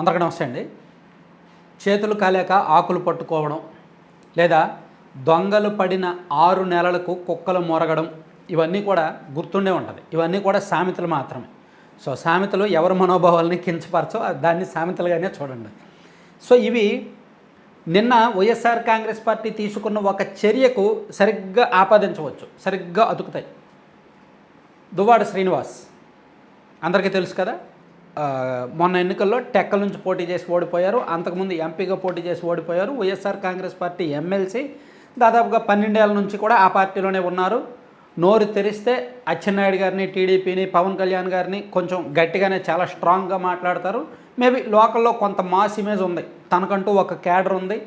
అందరికీ నమస్తే అండి. చేతులు కాలేక ఆకులు పట్టుకోవడం లేదా దొంగలు పడిన ఆరు నెలలకు కుక్కలు మొరగడం ఇవన్నీ కూడా గుర్తుండే ఉంటుంది. ఇవన్నీ కూడా సామెతలు మాత్రమే. సో సామెతలు ఎవరి మనోభావాలని కించపరచో దాన్ని సామెతలుగానే చూడండి. సో ఇవి నిన్న వైఎస్ఆర్ కాంగ్రెస్ పార్టీ తీసుకున్న ఒక చర్యకు సరిగ్గా ఆపాదించవచ్చు. సరిగ్గా అతుకుతాయి. దువ్వాడ శ్రీనివాస్. అందరికీ తెలుసు కదా? మొన్న ఎన్నికల్లో టెక్కల నుంచి పోటీ చేసి ఓడిపోయారు. అంతకుముందు ఎంపీగా పోటీ చేసి ఓడిపోయారు. వైఎస్ఆర్ కాంగ్రెస్ పార్టీ ఎమ్మెల్సీ దాదాపుగా పన్నెండేళ్ళ నుంచి కూడా ఆ పార్టీలోనే ఉన్నారు. నోరు తెరిస్తే అచ్చెన్నాయుడు గారిని టీడీపీని పవన్ కళ్యాణ్ గారిని కొంచెం గట్టిగానే చాలా స్ట్రాంగ్గా మాట్లాడతారు. మేబీ లోకల్లో కొంత మాస్ ఇమేజ్ ఉంది. తనకంటూ ఒక క్యాడర్ ఉంది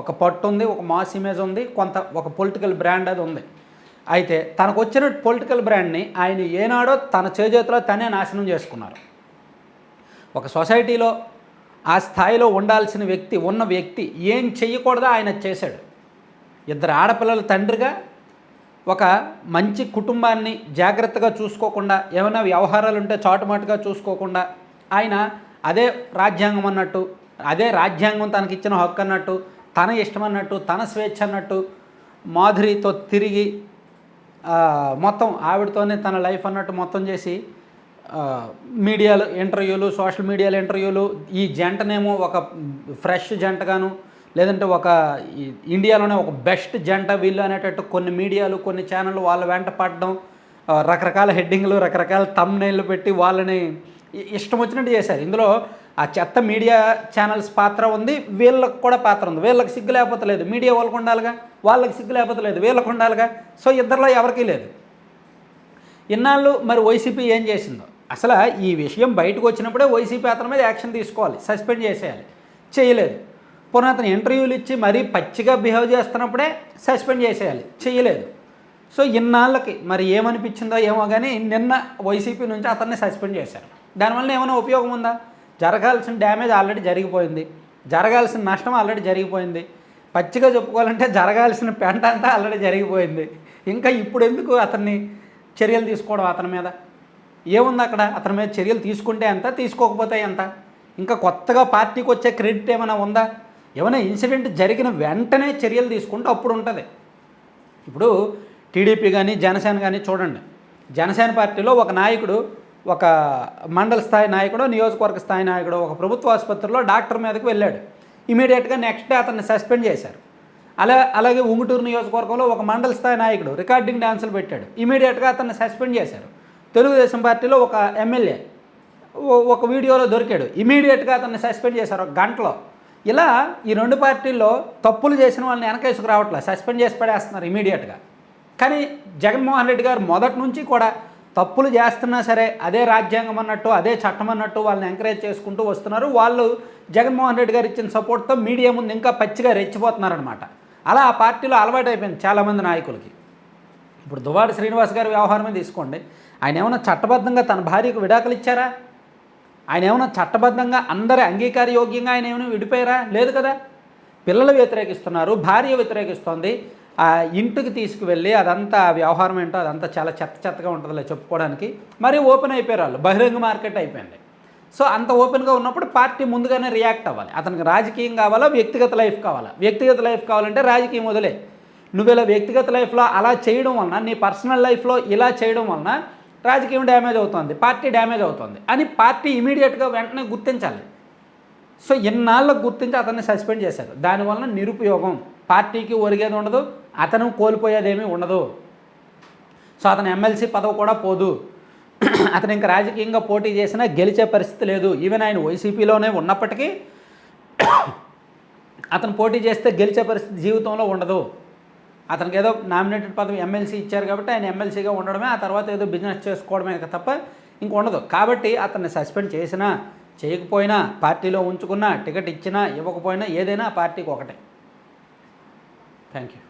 ఒక పట్టు ఉంది ఒక మాస్ ఇమేజ్ ఉంది కొంత ఒక పొలిటికల్ బ్రాండ్ అది ఉంది. అయితే తనకు వచ్చిన పొలిటికల్ బ్రాండ్ని ఆయన ఏనాడో తన చేజేతిలో తనే నాశనం చేసుకున్నారు. ఒక సొసైటీలో ఆ స్థాయిలో ఉండాల్సిన వ్యక్తి ఉన్న వ్యక్తి ఏం చేయకూడదో ఆయన చేశాడు. ఇద్దరు ఆడపిల్లల తండ్రిగా ఒక మంచి కుటుంబాన్ని జాగ్రత్తగా చూసుకోకుండా ఏమైనా వ్యవహారాలు ఉంటే చాటుమాటుగా చూసుకోకుండా ఆయన అదే రాజ్యాంగం అన్నట్టు అదే రాజ్యాంగం తనకి ఇచ్చిన హక్కు అన్నట్టు తన ఇష్టం అన్నట్టు తన స్వేచ్ఛ అన్నట్టు మాధురితో తిరిగి మొత్తం ఆవిడతోనే తన లైఫ్ అన్నట్టు మొత్తం చేసి మీడియాలో ఇంటర్వ్యూలు సోషల్ మీడియాలో ఇంటర్వ్యూలు ఈ జంటనేమో ఒక ఫ్రెష్ జంటగాను లేదంటే ఒక ఇండియాలోనే ఒక బెస్ట్ జంట వీళ్ళు అనేటట్టు కొన్ని మీడియాలు కొన్ని ఛానళ్ళు వాళ్ళ వెంట పడడం రకరకాల హెడ్డింగ్లు రకరకాల తమ్నైళ్ళు పెట్టి వాళ్ళని ఇష్టం వచ్చినట్టు చేశారు. ఇందులో ఆ చెత్త మీడియా ఛానల్స్ పాత్ర ఉంది వీళ్ళకి కూడా పాత్ర ఉంది. వీళ్ళకి సిగ్గు లేకపోతే లేదు. మీడియా వాళ్ళకు ఉండాలిగా వాళ్ళకి సిగ్గు లేకపోతే లేదు. వీళ్ళకు ఉండాలిగా. సో ఇద్దరిలో ఎవరికీ లేదు. ఇన్నాళ్ళు మరి వైసీపీ ఏం చేసిందో? అసలు ఈ విషయం బయటకు వచ్చినప్పుడే వైసీపీ అతని మీద యాక్షన్ తీసుకోవాలి సస్పెండ్ చేసేయాలి. చేయలేదు. పోనీ అతను ఇంటర్వ్యూలు ఇచ్చి మరీ పచ్చిగా బిహేవ్ చేస్తున్నప్పుడే సస్పెండ్ చేసేయాలి. చేయలేదు. సో ఇన్నాళ్ళకి మరి ఏమనిపించిందో ఏమో కానీ నిన్న వైసీపీ నుంచి అతన్ని సస్పెండ్ చేశారు. దానివల్ల ఏమైనా ఉపయోగం ఉందా? జరగాల్సిన డ్యామేజ్ ఆల్రెడీ జరిగిపోయింది. జరగాల్సిన నష్టం ఆల్రెడీ జరిగిపోయింది. పచ్చిగా చెప్పుకోవాలంటే జరగాల్సిన పెంట అంతా ఆల్రెడీ జరిగిపోయింది. ఇంకా ఇప్పుడు ఎందుకు అతన్ని చర్యలు తీసుకోవడం అతని మీద? ఏముంది అక్కడ? అతని మీద చర్యలు తీసుకుంటే ఎంత తీసుకోకపోతే ఎంత? ఇంకా కొత్తగా పార్టీకి వచ్చే క్రెడిట్ ఏమైనా ఉందా? ఏమైనా ఇన్సిడెంట్ జరిగిన వెంటనే చర్యలు తీసుకుంటే అప్పుడు ఉంటుంది. ఇప్పుడు టీడీపీ కానీ జనసేన కానీ చూడండి. జనసేన పార్టీలో ఒక నాయకుడు ఒక మండల స్థాయి నాయకుడు నియోజకవర్గ స్థాయి నాయకుడు ఒక ప్రభుత్వ ఆసుపత్రిలో డాక్టర్ మీదకి వెళ్ళాడు. ఇమీడియట్గా నెక్స్ట్ డే అతన్ని సస్పెండ్ చేశారు. అలా అలాగే ఉంగుటూరు నియోజకవర్గంలో ఒక మండల స్థాయి నాయకుడు రికార్డింగ్ డ్యాన్సులు పెట్టాడు. ఇమీడియట్గా అతన్ని సస్పెండ్ చేశారు. తెలుగుదేశం పార్టీలో ఒక ఎమ్మెల్యే ఒక వీడియోలో దొరికాడు. ఇమీడియట్గా అతన్ని సస్పెండ్ చేశారు ఒక గంటలో. ఇలా ఈ రెండు పార్టీల్లో తప్పులు చేసిన వాళ్ళని వెనకేసుకు రావట్లేదు. సస్పెండ్ చేసి పడేస్తున్నారు ఇమీడియట్గా కానీ జగన్మోహన్ రెడ్డి గారు మొదటి నుంచి కూడా తప్పులు చేస్తున్నా సరే అదే రాజ్యాంగం అన్నట్టు అదే చట్టం అన్నట్టు వాళ్ళని ఎంకరేజ్ చేసుకుంటూ వస్తున్నారు. వాళ్ళు జగన్మోహన్ రెడ్డి గారు ఇచ్చిన సపోర్ట్తో మీడియా ముందు ఇంకా పచ్చిగా రెచ్చిపోతున్నారనమాట అలా ఆ పార్టీలో అలవాటు అయిపోయింది చాలామంది నాయకులకి. ఇప్పుడు దువాడి శ్రీనివాస్ గారి వ్యవహారమే తీసుకోండి. ఆయన ఏమైనా చట్టబద్ధంగా తన భార్యకు విడాకులు ఇచ్చారా? ఆయన ఏమైనా చట్టబద్ధంగా అందరి అంగీకార యోగ్యంగా ఆయన ఏమైనా విడిపోయారా? లేదు కదా. పిల్లలు వ్యతిరేకిస్తున్నారు భార్య వ్యతిరేకిస్తోంది. ఆ ఇంటికి తీసుకువెళ్ళి అదంతా వ్యవహారం ఏంటో అదంతా చాలా చెత్త చెత్తగా ఉంటుందిలే చెప్పుకోవడానికి. మరి ఓపెన్ అయిపోయారు వాళ్ళు. బహిరంగ మార్కెట్ అయిపోయింది. సో అంత ఓపెన్గా ఉన్నప్పుడు పార్టీ ముందుగానే రియాక్ట్ అవ్వాలి. అతనికి రాజకీయం కావాలా? వ్యక్తిగత లైఫ్ కావాలా? వ్యక్తిగత లైఫ్ కావాలంటే రాజకీయం వదిలే. నువ్వు ఇలా వ్యక్తిగత లైఫ్లో అలా చేయడం వలన నీ పర్సనల్ లైఫ్లో ఇలా చేయడం వలన రాజకీయం డ్యామేజ్ అవుతుంది పార్టీ డ్యామేజ్ అవుతుంది అని పార్టీ ఇమీడియట్గా వెంటనే గుర్తించాలి. సో ఎన్నాళ్ళకు గుర్తించి అతన్ని సస్పెండ్ చేశారు. దానివలన నిరుపయోగం పార్టీకి ఒరిగేది ఉండదు అతను కోల్పోయేదేమీ ఉండదు. సో అతను ఎమ్మెల్సీ పదవి కూడా పోదు. అతను ఇంకా రాజకీయంగా పోటీ చేసినా గెలిచే పరిస్థితి లేదు. ఈవెన్ ఆయన వైసీపీలోనే ఉన్నప్పటికీ అతను పోటీ చేస్తే గెలిచే పరిస్థితి జీవితంలో ఉండదు. అతనికి ఏదో నామినేటెడ్ పదవి ఎమ్మెల్సీ ఇచ్చారు కాబట్టి ఆయన ఎమ్మెల్సీగా ఉండడమే ఆ తర్వాత ఏదో బిజినెస్ చేసుకోవడమే తప్ప ఇంక ఉండదు. కాబట్టి అతన్ని సస్పెండ్ చేసినా చేయకపోయినా పార్టీలో ఉంచుకున్నా టికెట్ ఇచ్చినా ఇవ్వకపోయినా ఏదైనా పార్టీకి ఒకటే. Thank you